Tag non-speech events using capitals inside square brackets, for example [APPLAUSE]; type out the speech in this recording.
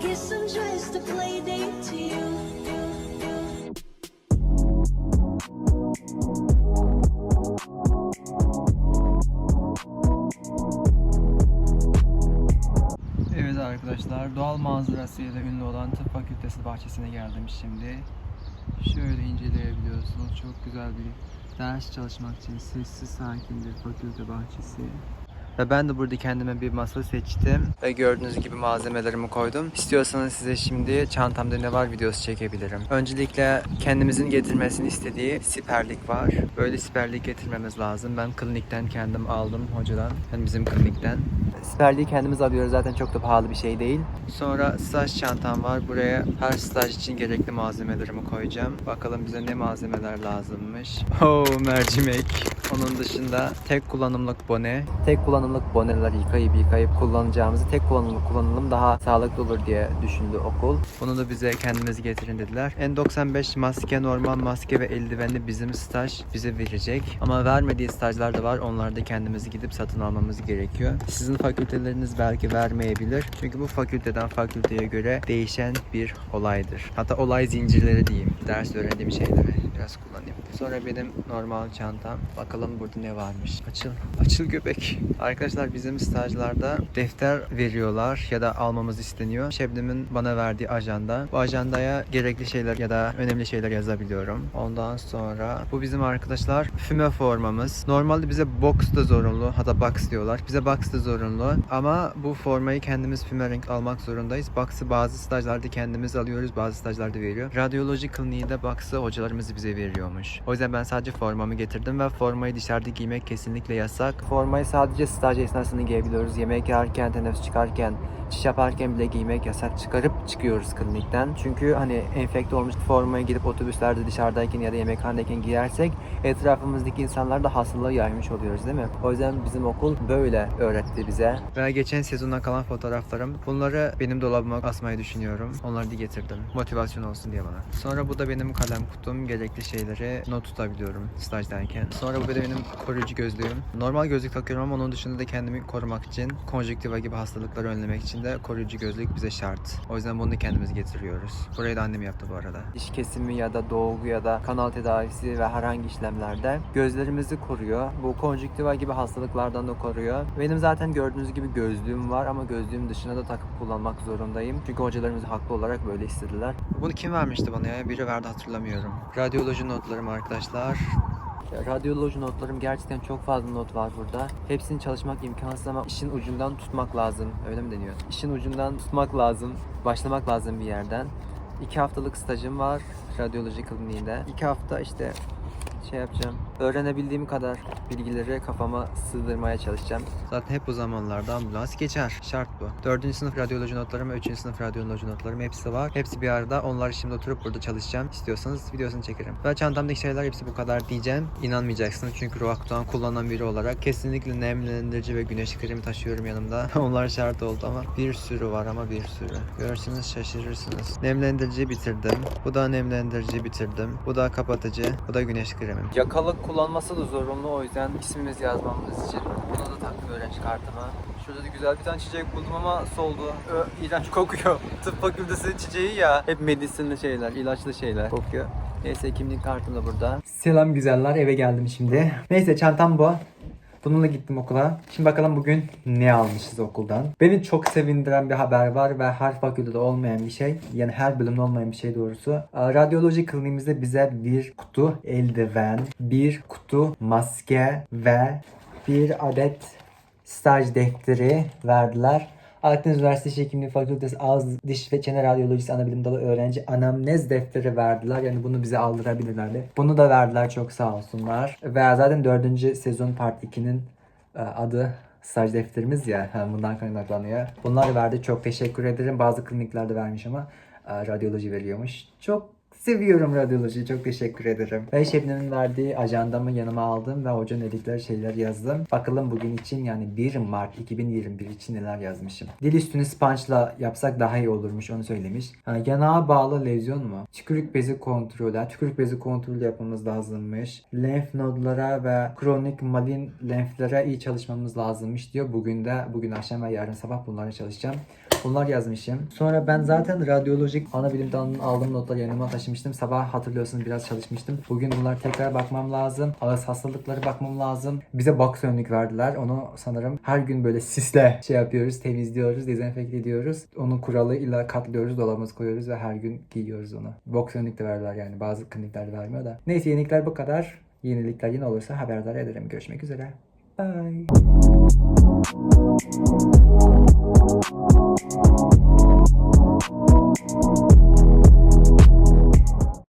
get some dress to play date to you. Evet arkadaşlar doğal manzarasıyla ünlü olan tıp fakültesi bahçesine geldim şimdi. Şöyle inceleyebiliyorsunuz. Çok güzel bir ders çalışmak için sessiz sakin bir fakülte bahçesi. Ve ben de burada kendime bir masa seçtim. Ve gördüğünüz gibi malzemelerimi koydum. İstiyorsanız size şimdi çantamda ne var videosu çekebilirim. Öncelikle kendimizin getirmesini istediği siperlik var. Böyle siperlik getirmemiz lazım. Ben klinikten kendim aldım hocadan. Yani bizim klinikten. Siperliği kendimiz alıyoruz zaten çok da pahalı bir şey değil. Sonra staj çantam var. Buraya her staj için gerekli malzemelerimi koyacağım. Bakalım bize ne malzemeler lazımmış. Oo mercimek. Onun dışında tek kullanımlık bone. Tek kullanımlık boneler yıkayıp yıkayıp kullanacağımızı tek kullanımlık kullanalım daha sağlıklı olur diye düşündü okul. Bunu da bize kendimiz getirin dediler. N95 maske, normal maske ve eldivenli bizim staj bize verecek. Ama vermediği stajlar da var. Onları da kendimiz gidip satın almamız gerekiyor. Sizin fakülteleriniz belki vermeyebilir. Çünkü bu fakülteden fakülteye göre değişen bir olaydır. Hatta olay zincirleri diyeyim. Ders öğrendiğim şeyleri biraz kullanayım. Sonra benim normal çantam. Bakalım burada ne varmış. Açıl. Açıl göbek. Arkadaşlar bizim stajlarda defter veriyorlar ya da almamız isteniyor. Şebnem'in bana verdiği ajanda. Bu ajandaya gerekli şeyler ya da önemli şeyler yazabiliyorum. Ondan sonra bu bizim arkadaşlar füme formamız. Normalde bize box da zorunlu. Hatta box diyorlar. Bize box da zorunlu. Ama bu formayı kendimiz füme renk almak zorundayız. Box'ı bazı stajlarda kendimiz alıyoruz. Bazı stajlarda veriyor. Radyoloji kliniğinde box'ı hocalarımız bize veriyormuş. O yüzden ben sadece formamı getirdim ve formayı dışarıda giymek kesinlikle yasak. Formayı sadece staj esnasında giyebiliyoruz. Yemek yerken, teneffüs çıkarken, çiş yaparken bile giymek yasak. Çıkarıp çıkıyoruz klinikten. Çünkü hani enfekte olmuş formayı gidip otobüslerde dışarıdayken ya da yemekhanedeyken giyersek etrafımızdaki insanlar da hastalığı yaymış oluyoruz değil mi? O yüzden bizim okul böyle öğretti bize. Ve geçen sezondan kalan fotoğraflarım. Bunları benim dolabıma asmayı düşünüyorum. Onları da getirdim. Motivasyon olsun diye bana. Sonra bu da benim kalem kutum. Gerekli şeyleri not tutabiliyorum stajdayken. Sonra bu da benim koruyucu gözlüğüm. Normal gözlük takıyorum ama onun dışında da kendimi korumak için, konjüktiva gibi hastalıkları önlemek için de koruyucu gözlük bize şart. O yüzden bunu da kendimiz getiriyoruz. Burayı da annem yaptı bu arada. Diş kesimi ya da dolgu ya da kanal tedavisi ve herhangi işlemlerde gözlerimizi koruyor. Bu konjüktiva gibi hastalıklardan da koruyor. Benim zaten gördüğünüz gibi gözlüğüm var ama gözlüğüm dışına da takıp kullanmak zorundayım. Çünkü hocalarımız haklı olarak böyle istediler. Bunu kim vermişti bana ya? Biri verdi hatırlamıyorum. Radyoloji notlarım arkadaşlar. Radyoloji notlarım gerçekten çok fazla not var burada. Hepsini çalışmak imkansız ama işin ucundan tutmak lazım. Öyle mi deniyor? İşin ucundan tutmak lazım. Başlamak lazım bir yerden. İki haftalık stajım var radyoloji kliniğinde. İki hafta işte şey yapacağım. Öğrenebildiğim kadar bilgileri kafama sığdırmaya çalışacağım. Zaten hep bu zamanlarda ambulans geçer. Şart bu. Dördüncü sınıf radyoloji notlarım ve üçüncü sınıf radyoloji notlarım hepsi var. Hepsi bir arada. Onlar şimdi oturup burada çalışacağım. İstiyorsanız videosunu çekerim. Ve çantamdaki şeyler hepsi bu kadar diyeceğim. İnanmayacaksınız çünkü Roak'tan kullanan biri olarak kesinlikle nemlendirici ve güneş kremi taşıyorum yanımda. [LAUGHS] Onlar şart oldu ama bir sürü var ama bir sürü. Görürsünüz şaşırırsınız. Nemlendirici bitirdim. Bu da nemlendirici bitirdim. Bu da kapatıcı. Bu da güneş kremi. Yakalık kullanması da zorunlu o yüzden ismimizi yazmamız için. Bunu da taktım öğrenci kartıma. Şurada da güzel bir tane çiçek buldum ama soldu. Ö, iğrenç kokuyor. [LAUGHS] Tıp fakültesi çiçeği ya. Hep medisinli şeyler, ilaçlı şeyler kokuyor. Neyse kimlik kartım da burada. Selam güzeller eve geldim şimdi. Neyse çantam bu. Bununla gittim okula. Şimdi bakalım bugün ne almışız okuldan. Beni çok sevindiren bir haber var ve her fakültede olmayan bir şey. Yani her bölümde olmayan bir şey doğrusu. Aa, Radyoloji kliniğimizde bize bir kutu eldiven, bir kutu maske ve bir adet staj defteri verdiler. Akdeniz Üniversitesi Hekimliği Fakültesi Ağız Diş ve Çene Radyolojisi Anabilim Dalı öğrenci anamnez defteri verdiler. Yani bunu bize aldırabilirlerdi. Bunu da verdiler çok sağ olsunlar. Ve zaten 4. sezon part 2'nin e, adı staj defterimiz ya. Bundan kaynaklanıyor. Bunlar verdi. Çok teşekkür ederim. Bazı kliniklerde vermiş ama e, radyoloji veriyormuş. Çok Seviyorum radyolojiyi. Çok teşekkür ederim. Ve Şebnem'in verdiği ajandamı yanıma aldım ve hocanın dedikleri şeyler yazdım. Bakalım bugün için yani 1 Mart 2021 için neler yazmışım. Dil üstünü sponge'la yapsak daha iyi olurmuş onu söylemiş. Ha, yanağa bağlı lezyon mu? Tükürük bezi kontrolü. Tükürük bezi kontrolü yapmamız lazımmış. Lenf nodlara ve kronik malin lenflere iyi çalışmamız lazımmış diyor. Bugün de bugün akşam ve yarın sabah bunlara çalışacağım. Bunlar yazmışım. Sonra ben zaten radyolojik ana bilim dalının aldığım notları yanıma taşımıştım. Sabah hatırlıyorsunuz biraz çalışmıştım. Bugün bunlar tekrar bakmam lazım. Ağız hastalıkları bakmam lazım. Bize box önlük verdiler. Onu sanırım her gün böyle sisle şey yapıyoruz, temizliyoruz, dezenfekte ediyoruz. Onun kuralı illa katlıyoruz, dolabımıza koyuyoruz ve her gün giyiyoruz onu. Box önlük de verdiler yani. Bazı kliniklerde vermiyor da. Neyse yenilikler bu kadar. Yenilikler yine olursa haberdar ederim. Görüşmek üzere. Bye.